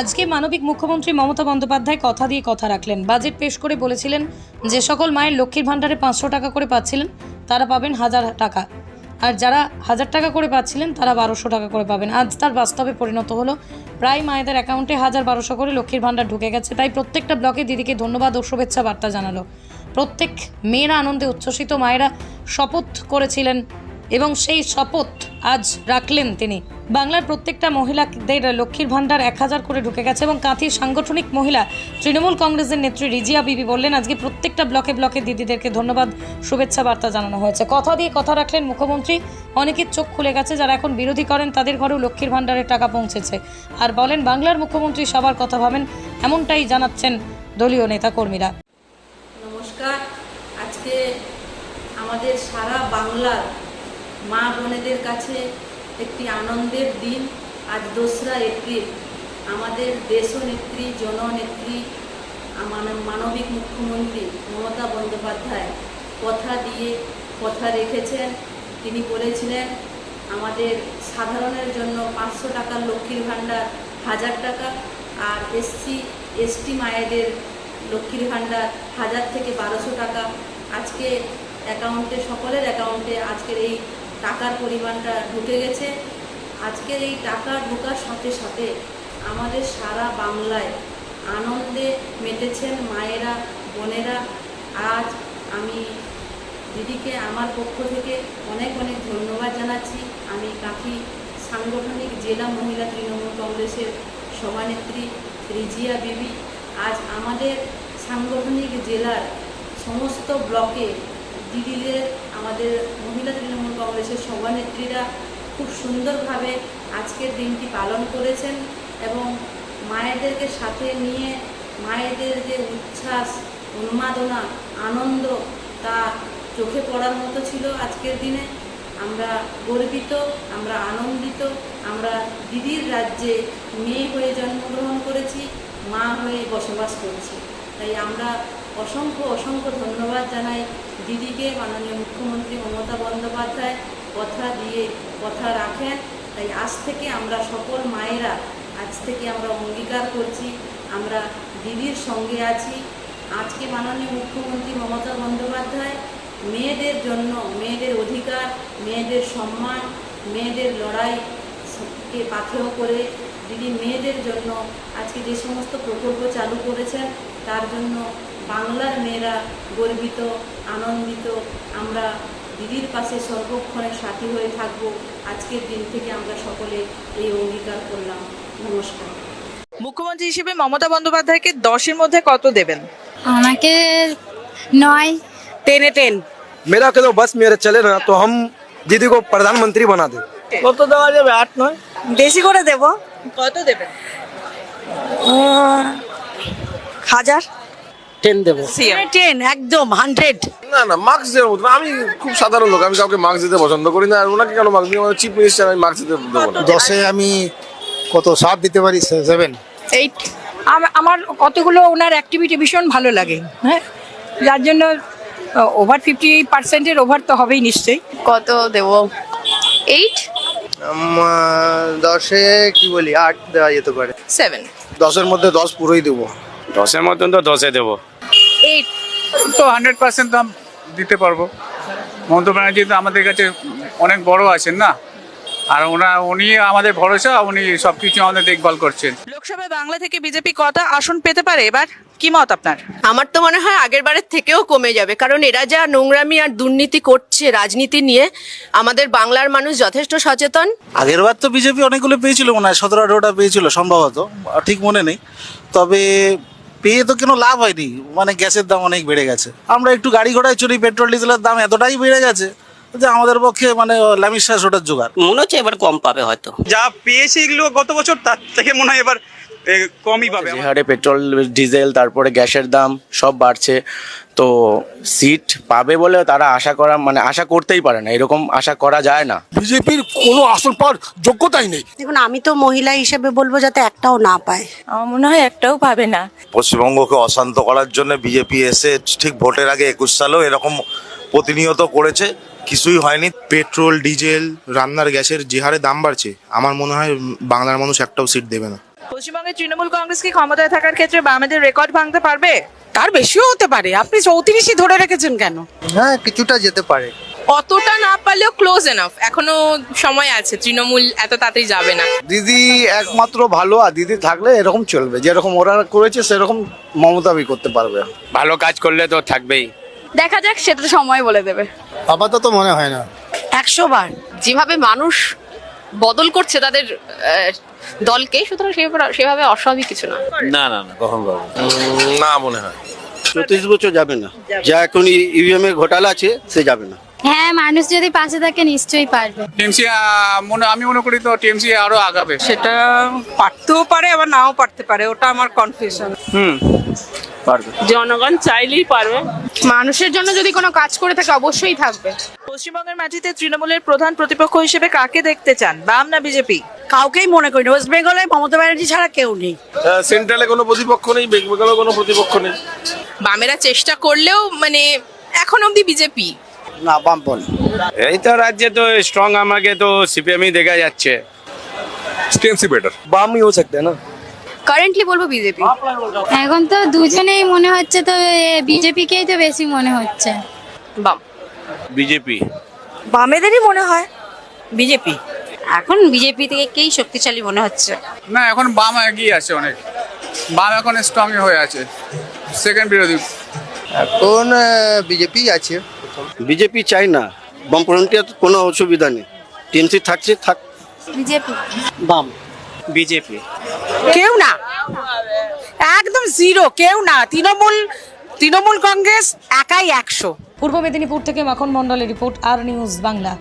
আজকে মানবিক মুখ্যমন্ত্রী মমতা বন্দ্যোপাধ্যায় কথা দিয়ে কথা রাখলেন। বাজেট পেশ করে বলেছিলেন যে সকল মায়ের লক্ষ্মীর ভাণ্ডারে পাঁচশো টাকা করে পাচ্ছিলেন, তারা পাবেন হাজার টাকা। আর যারা হাজার টাকা করে পাচ্ছিলেন, তারা বারোশো টাকা করে পাবেন। আজ তার বাস্তবে পরিণত হলো, প্রায় মায়েদের অ্যাকাউন্টে হাজার বারোশো করে লক্ষ্মীর ভাণ্ডার ঢুকে গেছে। তাই প্রত্যেকটা ব্লকে দিদিকে ধন্যবাদ ও শুভেচ্ছা বার্তা জানালো। প্রত্যেক মেয়েরা আনন্দে উচ্ছ্বসিত, মায়েরা শপথ করেছিলেন এবং সেই শপথ আজ রাখলেন তিনি। বাংলার প্রত্যেকটা মহিলাদের লক্ষ্মীর ভাণ্ডার এক হাজার করে ঢুকে গেছে এবং কাঁথির সাংগঠনিক মহিলা তৃণমূল কংগ্রেসের নেত্রী রিজিয়া বিবি বললেন, আজকে প্রত্যেকটা ব্লকে ব্লকে দিদিদেরকে ধন্যবাদ, শুভেচ্ছা বার্তা জানানো হয়েছে। কথা দিয়ে কথা রাখলেন মুখ্যমন্ত্রী। অনেকের চোখ খুলে গেছে, যারা এখন বিরোধী করেন তাদের ঘরেও লক্ষ্মীর ভাণ্ডারের টাকা পৌঁছেছে। আর বলেন, বাংলার মুখ্যমন্ত্রী সবার কথা ভাবেন, এমনটাই জানাচ্ছেন দলীয় নেতাকর্মীরা। নমস্কার। আজকে আমাদের সারা বাংলার মা বোনেদের কাছে একটি আনন্দের দিন। আজ দোসরা এপ্রিল। আমাদের দেশনেত্রী, জননেত্রী আমার মানবিক মুখ্যমন্ত্রী মমতা বন্দ্যোপাধ্যায় কথা দিয়ে কথা রেখেছেন। তিনি বলেছিলেন, আমাদের সাধারণের জন্য পাঁচশো টাকার লক্ষ্মীর ভাণ্ডার হাজার টাকা আর এসসি এসটি মায়েদের লক্ষ্মীর ভাণ্ডার হাজার থেকে বারোশো টাকা। আজকে অ্যাকাউন্টে, সকলের অ্যাকাউন্টে আজকের এই টাকার পরিমাণটা ঢুকে গেছে। আজকের এই টাকা ঢোকার সাথে সাথে আমাদের সারা বাংলায় আনন্দে মেতেছেন মায়েরা, বোনেরা। আজ আমি দিদিকে, আমার পক্ষ থেকে অনেক অনেক ধন্যবাদ জানাচ্ছি। আমি কাঁথি সাংগঠনিক জেলা মহিলা তৃণমূল কংগ্রেসের সভানেত্রী রিজিয়া বিবি। আজ আমাদের সাংগঠনিক জেলার সমস্ত ব্লকে দিদিদের, আমাদের মহিলা তৃণমূল কংগ্রেসের সভানেত্রীরা খুব সুন্দরভাবে আজকের দিনটি পালন করেছেন এবং মায়েদেরকে সাথে নিয়ে মায়েদের যে উচ্ছ্বাস, উন্মাদনা, আনন্দ তা চোখে পড়ার মতো ছিল আজকের দিনে। আমরা গর্বিত, আমরা আনন্দিত, আমরা দিদির রাজ্যে মেয়ে হয়ে জন্মগ্রহণ করেছি, মা হয়ে বসবাস করছি। তাই আমরা অসংখ্য অসংখ্য ধন্যবাদ জানাই দিদিকে, মাননীয় মুখ্যমন্ত্রী মমতা বন্দ্যোপাধ্যায়। কথা দিয়ে, কথা রাখেন। তাই আজ থেকে আমরা সকল মায়েরা, আজ থেকে আমরা অঙ্গীকার করছি। আমরা দিদির সঙ্গে আছি। আজকে মাননীয় মুখ্যমন্ত্রী মমতা বন্দ্যোপাধ্যায়, মেয়েদের জন্য মেয়েদের অধিকার, মেয়েদের সম্মান, মেয়েদের লড়াই কে পাথেয় করে দিদি মেয়েদের জন্য আজকে যে সমস্ত প্রকল্প চালু করেছেন তার জন্য বাংলার মেয়েরা গর্বিত আনন্দিত। আমরা দিদির পাশে সর্বক্ষণে সাথী হয়ে থাকব। আজকের দিন থেকে আমরা সকলে এই অঙ্গীকার করলাম। নমস্কার। মুখ্যমন্ত্রী হিসেবে মমতা বন্দ্যোপাধ্যায়কে দশের মধ্যে কত দেবেন? আমাকে নয়। টেনে টেন। মেরা কেন বাস মেরে চলে না তো হম দিদি কো প্রধানমন্ত্রী বানা দে। কত দেওয়া যাবে? আট নয়? বেশি করে দেব। কত দেবেন? হাজার? টেন দেবো। টেন একদম হান্ড্রেড না না মার্কস দেওয়ার মতো আমি খুব সাধারণ লোক আমি কাউকে মার্কস দিতে পছন্দ করি না আর ওনাকে কেন মার্কস দিই আমাদের চিফ মিনিস্টার আমি মার্কস দিতে দেবো না। দশে আমি কত সাত দিতে পারি? সেভেন এইট আমার কতগুলো ওনার অ্যাক্টিভিটি ভীষণ ভালো লাগে হ্যাঁ? যার জন্য ওভার ফিফটি পার্সেন্টের ওভার তো হবেই নিশ্চয়ই। কত দেব? এইট দশে কি বলি? আট দেওয়া যেতে পারে। সেভেন দশের মধ্যে দশ পুরোই দেবো। দশের মতন তো দশে দেবো। এইট তো হান্ড্রেড পার্সেন্ট দাম দিতে পারব। মমতা ব্যানার্জি তো আমাদের কাছে অনেক বড় আছেন না? আর ওনা উনি আমাদের ভরসা উনি সব কিছু আমাদের দেখভাল করছেন। লোকসভায় বাংলা থেকে বিজেপি কটা আসন পেতে পারে এবার? কি মত আপনার? আমার তো মনে হয় আগের বারের থেকেও কমে যাবে কারণ এরা যা নোংরামি আর দুর্নীতি করছে রাজনীতি নিয়ে আমাদের বাংলার মানুষ যথেষ্ট সচেতন। আগের বার তো বিজেপি অনেকগুলো পেয়েছিল মনে হয় সতেরো আঠেরোটা পেয়েছিল সম্ভবত ঠিক মনে নেই। তবে পেয়ে তো কোনো লাভ হয়নি। মানে গ্যাসের দাম অনেক বেড়ে গেছে। আমরা একটু গাড়ি ঘোড়ায় চলি পেট্রোল ডিজেলের দাম এতটাই বেড়ে গেছে যে আমাদের পক্ষে মানে লামির ওটার জোগাড়। মনে হচ্ছে এবার কম পাবে হয়তো। যা পেয়েছি এগুলো গত বছর তার থেকে মনে হয় এবার কমই পাবে যে হারে পেট্রোল ডিজেল তারপরে গ্যাসের দাম সব বাড়ছে। তো সিট পাবে বলে তারা আশা করা মানে আশা করতেই পারে না। এরকম আশা করা যায় না। বিজেপির কোনো আসন পাওয়ার যোগ্যতাই নেই। দেখুন আমি তো মহিলা হিসেবে বলব যাতে একটাও না পায়। আমার মনে হয় একটাও পাবে না। পশ্চিমবঙ্গকে অশান্ত করার জন্য বিজেপি এসে ঠিক ভোটের আগে একুশ সালেও এরকম প্রতিনিয়ত করেছে কিছুই হয়নি। পেট্রোল ডিজেল রান্নার গ্যাসের যে হারে দাম বাড়ছে আমার মনে হয় বাংলার মানুষ একটাও সিট দেবে না। পশ্চিমবঙ্গে তৃণমূল কংগ্রেস কি ক্ষমতায় থাকার ক্ষেত্রে বামেদের রেকর্ড ভাঙতে পারবে? তার বেশিও হতে পারে। আপনি চৌত্রিশই ধরে রেখেছেন কেন? হ্যাঁ কিছুটা যেতে পারে। অতটা না পারলেও ক্লোজ এনাফ এখনও সময় আছে তৃণমূল এত তাড়াতাড়ি যাবে না। দিদি একমাত্র ভালো আর দিদি থাকলে এরকম চলবে। যেরকম ওরা করেছে সেরকম মমতা বি করতে পারবে। ভালো কাজ করলে তো থাকবেই। দেখা যাক সেটা সময় বলে দেবে। আপাতত মনে হয় না। একশো বার। যেভাবে মানুষ বদল করছে তাদের দলকে সুতরাং সেভাবে অস্বাভাবিক কিছু না। না না না কখন না মনে হয়। চৌত্রিশ বছর যাবে না। যা এখন ইভিএম এর ঘোটালা আছে সে যাবে না। হ্যাঁ মানুষ যদি পাশে থাকে নিশ্চয়ই পারবে। টিএমসি মনে আমি মনে করি তো টিএমসি আরও আগাবে। সেটা পারতেও পারে আবার নাও পারতে পারে ওটা আমার কনফিউশন হুম পারবে। জনগণ চাইলেই পারবে। মানুষের জন্য যদি কোনো কাজ করে থাকে অবশ্যই থাকবে। পশ্চিমবঙ্গের মাটিতে তৃণমূলের প্রধান প্রতিপক্ষ হিসেবে কাকে দেখতে চান বাম না বিজেপি কাউকেই মনে করি না ওয়েস্ট বেঙ্গলে মমতা ব্যানার্জি ছাড়া কেউ নেই সেন্ট্রালে কোনো প্রতিপক্ষ নেই বেঙ্গলে কোনো প্রতিপক্ষ নেই বামেরা চেষ্টা করলেও মানে এখন অবধি বিজেপি না বামপন এই তো রাজ্যে তো স্ট্রং আমাকে তো সিপিএমই দেখা যাচ্ছে টিএমসি বেটার बाम ही हो सकते हैं ना কারেন্টলি বলবো বিজেপি এখন তো দুজনেই মনে হচ্ছে তো বিজেপিকেই তো বেশি মনে হচ্ছে বাম বিজেপি? বামেদেরই মনে হয়। বিজেপি? এখন বিজেপি থেকেই শক্তিশালী মনে হচ্ছে? না এখন বাম এগিয়ে আছে অনেক। বাম এখন স্ট্রং হয়ে আছে। সেকেন্ড বিরোধী। এখন বিজেপি আছে। বিজেপি চাই না। বামপন্থী কোনো অসুবিধা নেই। টিএমসি থাকছে থাক। বিজেপি। বাম। বিজেপি। কেউ না। একদম জিরো কেউ না। তৃণমূল তৃণমূল কংগ্রেস একাই একশো। পূর্ব মেদিনীপুর থেকে মাখন মণ্ডলের রিপোর্ট আর নিউজ বাংলা।